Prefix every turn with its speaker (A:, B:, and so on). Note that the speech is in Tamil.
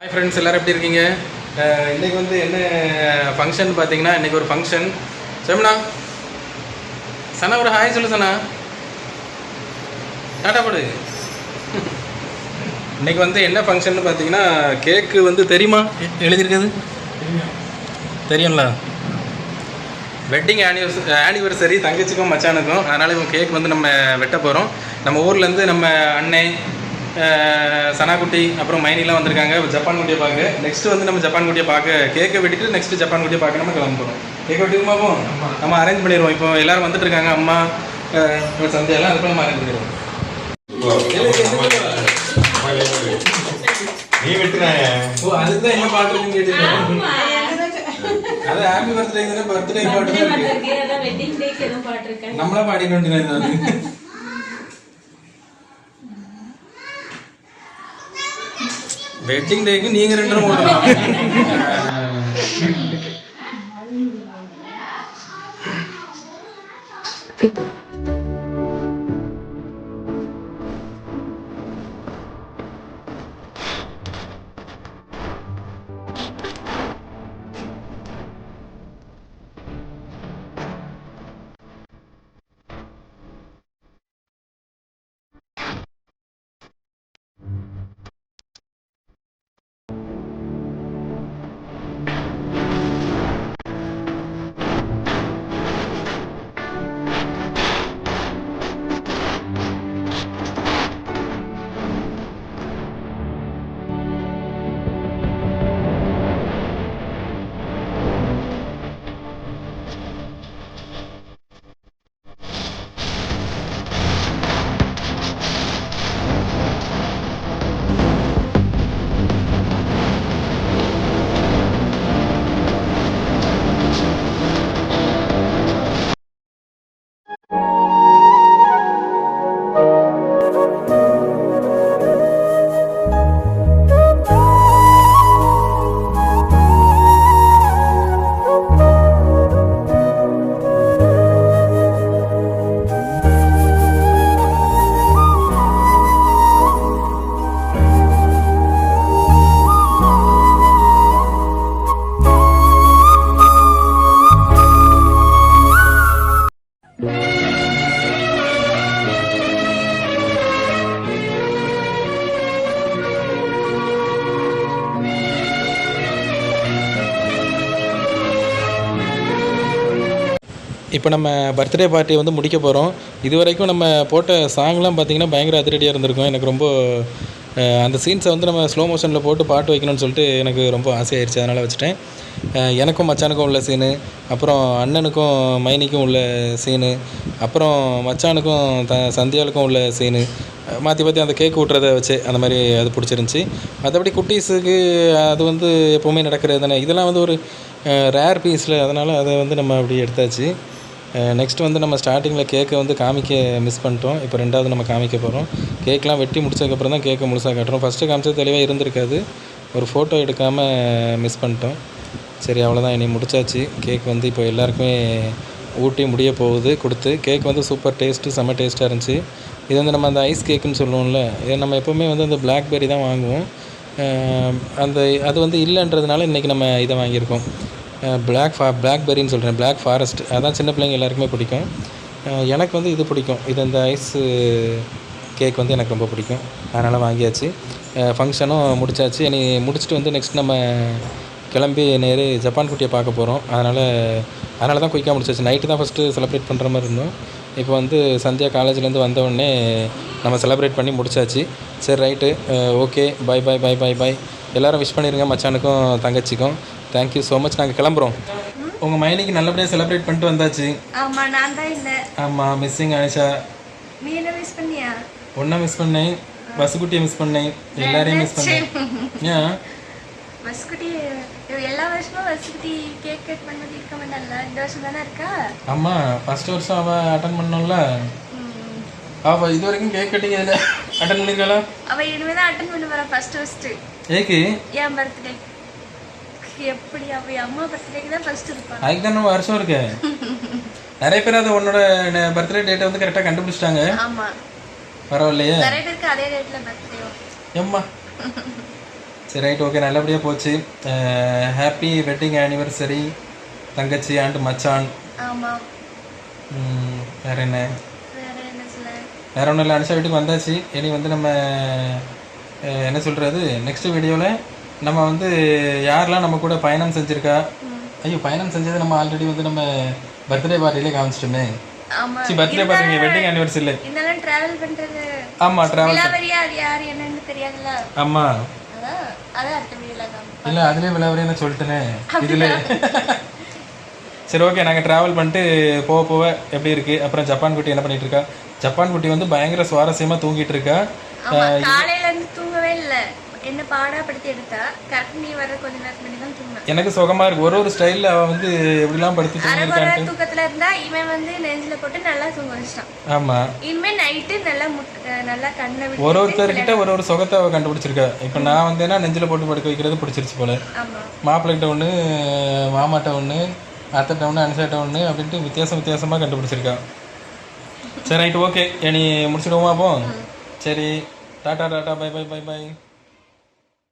A: ஹாய் ஃப்ரெண்ட்ஸ் எல்லாரும் எப்படி இருக்கீங்க? அஹ் இன்னைக்கு வந்து என்ன ஃபங்க்ஷன் பார்த்தீங்கன்னா இன்னைக்கு ஒரு ஃபங்க்ஷன் செம்னா சனா ஒரு ஹாய் சொல்லு சனா டாட்டா போடு. இன்னைக்கு வந்து என்ன ஃபங்க்ஷன் பார்த்தீங்கன்னா கேக்கு வந்து தெரியுமா? எழுதியிருக்குது தெரியும்ல. வெட்டிங் ஆனிவர்சரி ஆனிவர்சரி தங்கச்சிக்கும் மச்சானுக்கும் அதனால் இவங்க கேக் வந்து நம்ம வெட்ட போகிறோம் நம்ம ஊர்லேருந்து நம்ம அஹ், சனாக்குட்டி அப்புறம் மைனிலாம் வந்திருக்காங்க. ஜப்பான் குட்டியை பார்க்க. நெக்ஸ்ட் வந்து நம்ம ஜப்பான் குட்டியை பார்க்க. கேக்கை வெட்டிட்டு நெக்ஸ்ட் ஜப்பான் குட்டியை பார்க்க நம்ம கிளம்ப போகிறோம் கேக் வெட்டிக்குமா போ நம்ம அரேஞ்ச் பண்ணிடுவோம். இப்போ எல்லாரும் வந்துட்டு இருக்காங்க. அம்மா அஹ், சந்தியாலாம் அதுக்கு நம்ம அரேஞ்ச் பண்ணிடுவோம்.
B: நீ வெட்டுறாங்க
A: ஓ அதுக்கு தான் என்ன பாட்டு இருக்குன்னு கேட்டீங்க. அது ஹாப்பி பர்த்டே பர்த்டே பாட்டு நம்மளா பாடிக்க வேண்டியது வெட்டிங் டேக்கு நீங்க ரெண்டு பேரும் you. இப்போ நம்ம பர்த்டே பார்ட்டி வந்து முடிக்க போகிறோம் இது வரைக்கும் நம்ம போட்ட சாங்லாம் பார்த்தீங்கன்னா பயங்கர அதிரடியாக இருந்திருக்கும். எனக்கு ரொம்ப அந்த சீன்ஸை வந்து நம்ம ஸ்லோ மோஷனில் போட்டு பாட்டு வைக்கணும்னு சொல்லிட்டு எனக்கு ரொம்ப ஆசையாயிருச்சு. அதனால் வச்சுட்டேன். எனக்கும் மச்சானுக்கும் உள்ள சீனு அப்புறம் அண்ணனுக்கும் மைனிக்கும் உள்ள சீனு அப்புறம் மச்சானுக்கும் த சந்தியாளுக்கும் உள்ள சீனு மாற்றி மாற்றி அந்த கேக் ஊட்டுறத வச்சு அந்த மாதிரி அது பிடிச்சிருந்துச்சி. மற்றபடி குட்டீஸுக்கு அது வந்து எப்போவுமே நடக்கிறது தானே. இதெல்லாம் வந்து ஒரு ரேர் பீஸில் அதனால் அதை வந்து நம்ம அப்படி எடுத்தாச்சு. நெக்ஸ்ட் வந்து நம்ம ஸ்டார்டிங்கில் கேக்கை வந்து காமிக்க மிஸ் பண்ணிட்டோம். இப்போ ரெண்டாவது நம்ம காமிக்க போகிறோம் கேக்லாம் வெட்டி முடிச்சதுக்கப்புறம் தான் கேக்கை முழுசாக காட்டுறோம். ஃபஸ்ட்டு காமிச்சது தெளிவாக இருந்திருக்காது. ஒரு ஃபோட்டோ எடுக்காமல் மிஸ் பண்ணிட்டோம். சரி அவ்வளோதான் இனி முடிச்சாச்சு. கேக் வந்து இப்போ எல்லாருக்குமே ஊட்டி முடிய போகுது. கொடுத்து கேக் வந்து சூப்பர் டேஸ்ட்டு செம்ம டேஸ்ட்டாக இருந்துச்சு. இது வந்து நம்ம அந்த ஐஸ் கேக்குன்னு சொல்லுவோம்ல இது நம்ம எப்போவுமே வந்து அந்த பிளாக்பெர்ரி தான் வாங்குவோம். அந்த அது வந்து இல்லைன்றதுனால இன்றைக்கி நம்ம இதை வாங்கியிருக்கோம். பிளாக் ஃபா பிளாக்பெரின்னு சொல்கிறேன் பிளாக் ஃபாரஸ்ட் அதான் சின்ன பிள்ளைங்க எல்லாருக்குமே பிடிக்கும். எனக்கு வந்து இது பிடிக்கும். இது இந்த ஐஸு கேக் வந்து எனக்கு ரொம்ப பிடிக்கும். அதனால் வாங்கியாச்சு. ஃபங்க்ஷனும் முடிச்சாச்சு. இனி முடிச்சுட்டு வந்து நெக்ஸ்ட் நம்ம கிளம்பி நேரு ஜப்பான் குட்டியை பார்க்க போகிறோம் அதனால் அதனால தான் குயிக்காக முடிச்சாச்சு. நைட்டு தான் ஃபஸ்ட்டு செலிப்ரேட் பண்ணுற மாதிரி இருந்தோம். இப்போ வந்து சந்தியா காலேஜ்லேருந்து வந்தவுடனே நம்ம செலிப்ரேட் பண்ணி முடிச்சாச்சு. சரி right okay bye bye bye bye bye எல்லாரும் விஷ் பண்ணிடுங்க மச்சானுக்கும் தங்கச்சிக்கும். தேங்க்யூ ஸோ மச் நாங்கள் கிளம்புறோம். உங்கள் மைனிக்கு நல்லபடியாக செலிப்ரேட் பண்ணிட்டு வந்தாச்சு.
C: ஆமா நான் தான் இல்ல.
A: ஆமாம் மிஸ்ஸிங் ஆயிஷா
C: நீ என்ன மிஸ் பண்ணியா?
A: ஒன்றை மிஸ் பண்ணேன். பஸ்ஸுக்குட்டியை மிஸ் பண்ணேன். எல்லாரையும் மிஸ் பண்ணேன். ஏன்?
C: பஸ்குட்டி எல்லா வருஷமும் பஸ்குட்டி கேக் கட் பண்ணது இருக்க மாட்டல்ல இந்த வருஷம் தானே இருக்கா?
A: ஆமாம் ஃபஸ்ட் வருஷம் அவள் அட்டன் பண்ணோம்ல. அவள் இது வரைக்கும் கேக் கட்டிங் இதில் அட்டன் பண்ணிருக்காளா?
C: அவ இனிமே தான் அட்டன் பண்ண வரா ஃபர்ஸ்ட் ஃபர்ஸ்ட்
A: ஏக்கு
C: என் பர்த்டே எப்படி அவ அம்மா பர்த்டேக்கு தான் ஃபர்ஸ்ட் இருப்பான்
A: அதுக்கு தான் நம்ம வருஷம் இருக்கு. நிறைய பேர் அதை உன்னோட பர்த்டே டேட்டை வந்து கரெக்டாக கண்டுபிடிச்சிட்டாங்க.
C: ஆமா.
A: பரவாயில்லையே.
C: நிறைய பேருக்கு அதே டேட்ல பர்த்டே
A: எம்மா. சரி ரைட் ஓகே நல்லபடியாக போச்சு. ஹாப்பி வெட்டிங் ஆனிவர்சரி தங்கச்சி அண்ட் மச்சான்.
C: ஆமாம்
A: வேற என்ன?
C: வேற
A: ஒன்றும் இல்லை அனுஷா வீட்டுக்கு வந்தாச்சு. இனி வந்து நம்ம என்ன சொல்கிறது நெக்ஸ்ட் வீடியோவில் நம்ம வந்து யாரெல்லாம் நம்ம கூட பயணம் செஞ்சுருக்கா. ஐயோ பயணம் செஞ்சது நம்ம ஆல்ரெடி வந்து நம்ம பர்த்டே பார்ட்டிலே காமிச்சிட்டோமே.
C: ஆமா
A: சி பர்த்டே பார்ட்டி வெட்டிங் ஆனிவர்சரி
C: இருந்தாலும் டிராவல் பண்றது.
A: ஆமாம் ட்ராவல்
C: விலாவரியா யார் என்னன்னு
A: இல்லை அதுலேயே சொல்லிட்டேனே இதில். சரி ஓகே நாங்கள் ட்ராவல் பண்ணிட்டு போக போக எப்படி இருக்குது அப்புறம் ஜப்பான் குட்டி என்ன பண்ணிட்டு இருக்கா? ஜப்பான் குட்டி வந்து பயங்கர சுவாரஸ்யமாக தூங்கிட்டு இருக்கா.
C: ஆமா காலையில இருந்து தூங்கவே இல்ல. என்ன பாடாப்படுத்தி எடுத்தா கரெக்ட் நீ வர கொஞ்ச நேரத்துக்கு முன்னாடி தான் தூங்கினேன்
A: எனக்கு சுகமாக இருக்கு. ஒரு ஒரு ஸ்டைலில் அவள் வந்து எப்படிலாம் படுத்து
C: நேரம் தூக்கத்துல இருந்தா இவன் வந்து நெஞ்சில போட்டு நல்லா தூங்க வச்சிட்டான்.
A: ஆமாம்
C: இனிமே நைட்டு நல்லா நல்லா கண்ணை விட்டு
A: ஒரு ஒருத்தர்கிட்ட ஒரு ஒரு சுகத்தை அவள் கண்டுபிடிச்சிருக்கா. இப்போ நான் வந்தேன்னா நெஞ்சில் போட்டு படுக்க வைக்கிறது பிடிச்சிருச்சு போல.
C: ஆமா.
A: மாப்பிள்ளைகிட்ட ஒன்று மாமாட்ட ஒன்று அத்தைட்ட ஒன்று அனுசாட்ட ஒன்று அப்படின்ட்டு வித்தியாசம் வித்தியாசமாக கண்டுபிடிச்சிருக்கா. சரி ரைட் ஓகே நீ முடிச்சிடுவோமா அப்போ? சரி tata tata bye bye bye bye